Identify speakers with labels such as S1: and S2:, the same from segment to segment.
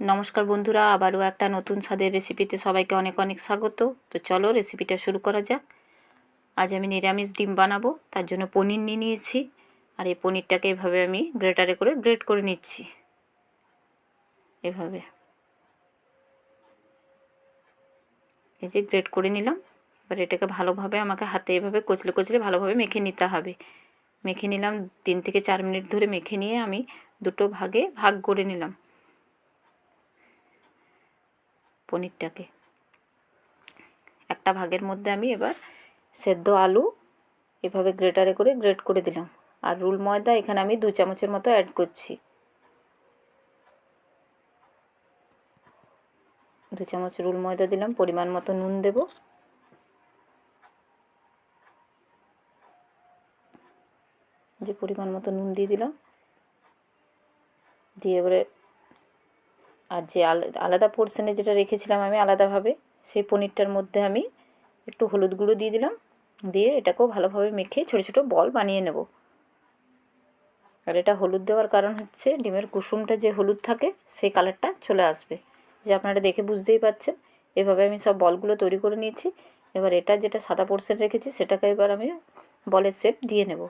S1: নমস্কার বন্ধুরা, আবারও একটা নতুন স্বাদের রেসিপিতে সবাইকে অনেক অনেক স্বাগত। তো চলো রেসিপিটা শুরু করা যাক। আজ আমি নিরামিষ ডিম বানাবো, তার জন্য পনির নিয়ে নিয়েছি। আর এই পনিরটাকে এভাবে আমি গ্রেটারে করে গ্রেট করে নিচ্ছি। এভাবে। এই যে গ্রেট করে নিলাম, এবার এটাকে ভালোভাবে আমাকে হাতে এভাবে কচলে কচলে ভালোভাবে মেখে নিতে হবে। মেখে নিলাম তিন থেকে চার মিনিট ধরে মেখে নিয়ে আমি দুটো ভাগে ভাগ করে নিলাম। পনিরটাকে। একটা ভাগের মধ্যে আমি এবার সেদ্ধ আলু এভাবে গ্রেটারে করে গ্রেট করে দিলাম। আর রুল ময়দা এখানে আমি দু চামচের মতো অ্যাড করছি। দু চামচ রুল ময়দা দিলাম, পরিমাণ মতো নুন দেব। যে পরিমাণ মতো নুন দিয়ে দিলাম। দিয়ে এবারে আর যে আলাদা পোর্শনে যেটা রেখেছিলাম আমি আলাদাভাবে, সেই পনিরটার মধ্যে আমি একটু হলুদ গুঁড়ো দিয়ে দিলাম। দিয়ে এটাকেও ভালোভাবে মেখে ছোটো ছোটো বল বানিয়ে নেব। আর এটা হলুদ দেওয়ার কারণ হচ্ছে ডিমের কুসুমটা যে হলুদ থাকে, সেই কালারটা চলে আসবে। যে আপনারা দেখে বুঝতেই পাচ্ছেন, এভাবে আমি সব বলগুলো তৈরি করে নিয়েছি। এবার এটা যেটা সাদা পোর্শন রেখেছি, সেটাকে এবার আমি বলের শেপ দিয়ে নেব।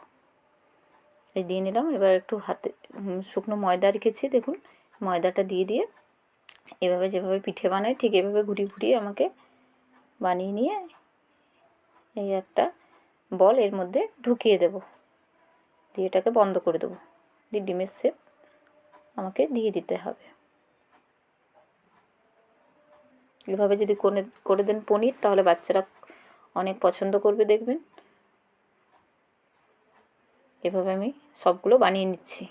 S1: এই দিয়ে নিলাম। এবার একটু হাতে শুকনো ময়দা রেখেছি, দেখুন। ময়দাটা দিয়ে দিয়ে এভাবে যেভাবে পিঠে বানাই ঠিক এভাবে ঘুরিয়ে ঘুরিয়ে আমাকে বানিয়ে নিয়ে এই একটা বল এর মধ্যে ঢুকিয়ে দেব। দিয়ে এটাকে বন্ধ করে দেবো। দিয়ে ডিমের শেপ আমাকে দিয়ে দিতে হবে। এভাবে যদি করে করে দেন পনির, তাহলে বাচ্চারা অনেক পছন্দ করবে দেখবেন। এভাবে আমি সবগুলো বানিয়ে নিচ্ছি।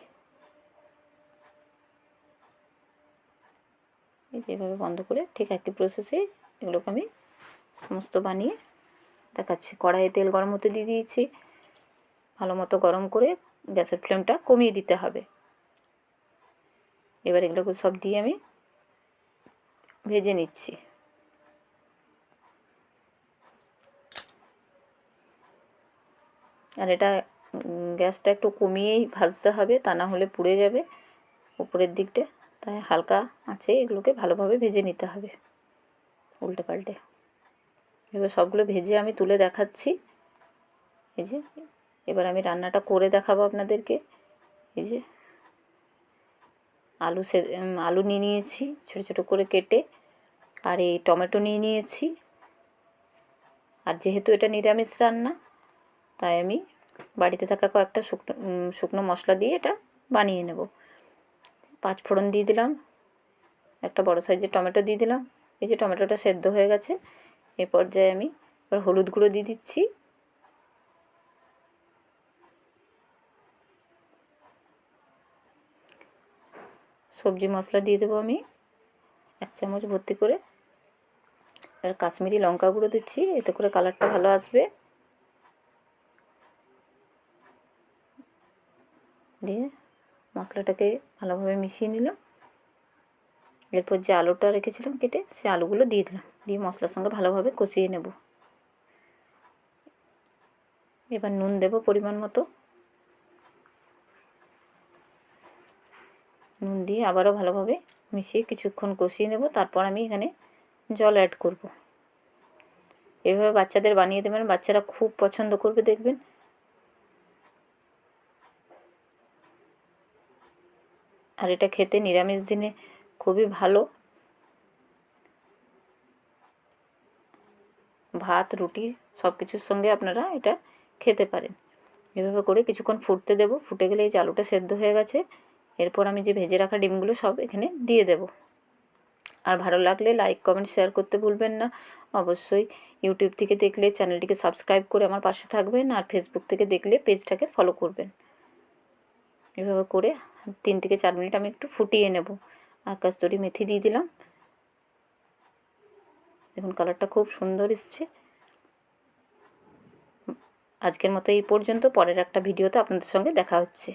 S1: এইভাবে বন্ধ করে ঠিক একই প্রসেসে এগুলোকে আমি সমস্ত বানিয়ে দেখাচ্ছি। কড়াইয়ে তেল গরম হতে দিয়ে দিয়েছি। ভালো মতো গরম করে গ্যাসের ফ্লেমটা কমিয়ে দিতে হবে। এবার এগুলোকে সব দিয়ে আমি ভেজে নিচ্ছি। আর এটা গ্যাসটা একটু কমিয়েই ভাজতে হবে, তা না হলে পুড়ে যাবে। উপরের দিকটা তাই হালকা আছে, এগুলোকে ভালোভাবে ভেজে নিতে হবে উল্টে পাল্টে। এবার সবগুলো ভেজে আমি তুলে দেখাচ্ছি। এই যে, এবার আমি রান্নাটা করে দেখাবো আপনাদেরকে। এই যে, আলু সে আলু নিয়ে নিয়েছি ছোটো ছোটো করে কেটে, আর এই টমেটো নিয়ে নিয়েছি। আর যেহেতু এটা নিরামিষ রান্না, তাই আমি বাড়িতে থাকা কয়েকটা শুকনো শুকনো মশলা দিয়ে এটা বানিয়ে নেব। পাঁচ ফোড়ন দিয়ে দিলাম, একটা বড় সাইজের টমেটো দিয়ে দিলাম। এই যে টমেটোটা সেদ্ধ হয়ে গেছে, এ পর্যায়ে আমি এবার হলুদ গুঁড়ো দিয়ে দিচ্ছি। সবজি মশলা দিয়ে দেবো আমি, এক চামচ ভর্তি করে। আর কাশ্মীরি লঙ্কা গুঁড়ো দিচ্ছি, এতে করে কালারটা ভালো আসবে। দিয়ে মশলাটাকে ভালোভাবে মিশিয়ে নিলাম। এরপর যে আলুটা রেখেছিলাম কেটে, সে আলুগুলো দিয়ে দিলাম। দিয়ে মশলার সঙ্গে ভালোভাবে কষিয়ে নেব। এবার নুন দেব পরিমাণ মতো। নুন দিয়ে আবারও ভালোভাবে মিশিয়ে কিছুক্ষণ কষিয়ে নেব। তারপর আমি এখানে জল অ্যাড করব। এভাবে বাচ্চাদের বানিয়ে দেবেন। বাচ্চারা খুব পছন্দ করবে দেখবেন। আর এটা খেতে নিরামিষ দিনে খুবই ভালো। ভাত, রুটি সব কিছুর সঙ্গে আপনারা এটা খেতে পারেন। এভাবে করে কিছুক্ষণ ফুটতে দেব। ফুটে গেলে এই চালুটা সেদ্ধ হয়ে গেছে। এরপর আমি যে ভেজে রাখা ডিমগুলো সব এখানে দিয়ে দেব। আর ভালো লাগলে লাইক, কমেন্ট, শেয়ার করতে ভুলবেন না। অবশ্যই ইউটিউব থেকে দেখলে চ্যানেলটিকে সাবস্ক্রাইব করে আমার পাশে থাকবেন আর ফেসবুক থেকে দেখলে পেজটাকে ফলো করবেন। এভাবে করে তিন থেকে চার মিনিট আমি একটু ফুটিয়ে নেব। আর তরি মেথি দিয়ে দিলাম। দেখুন, কালারটা খুব সুন্দর এসছে। আজকের মতো এই পর্যন্ত। পরের একটা ভিডিওতে আপনাদের সঙ্গে দেখা হচ্ছে।